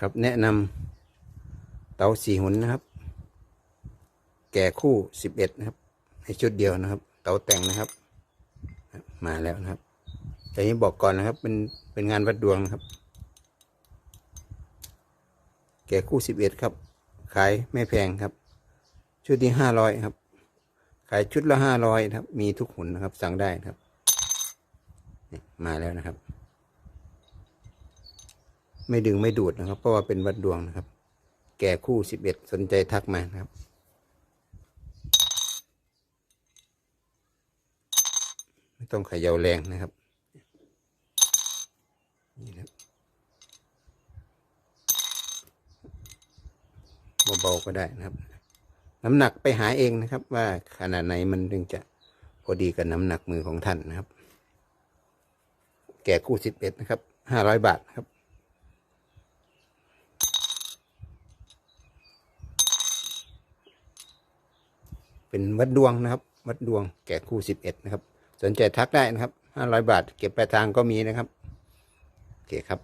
ครับแนะนำเตาสี่หุนนะครับ แก่คู่สิบเอ็ดนะครับให้ชุดเดียวนะครับ เตาแต่งนะครับ มาแล้วนะครับแต่นี้บอกก่อนนะครับ เป็นเป็นงานวัดดวงนะครับ แก่คู่สิบเอ็ดครับ ขายไม่แพงครับ ชุดที่ห้าร้อยครับ ขายชุดละห้าร้อยครับ มีทุกหุ่นนะครับ สั่งได้ครับ มาแล้วนะครับ ไม่ดึงไม่ดูดนะครับ เพราะว่าเป็นวัดดวงนะครับ แก่คู่สิบเอ็ดสนใจทักมานะครับไม่ต้องขย่าแรงนะครับนี่ครับเบาๆก็ได้นะครับ น้ำหนักไปหาเองนะครับ ว่าขนาดไหนมันถึงจะพอดีกับน้ำหนักมือของท่านนะครับ แก่คู่สิบเอ็ดนะครับห้าร้อยบาทครับ เป็นวัดดวงนะครับ วัดดวงแก่คู่สิบเอ็ดนะครับ สนใจทักได้นะครับห้าร้อยบาท เก็บปลายทางก็มีนะครับ โอเคครับ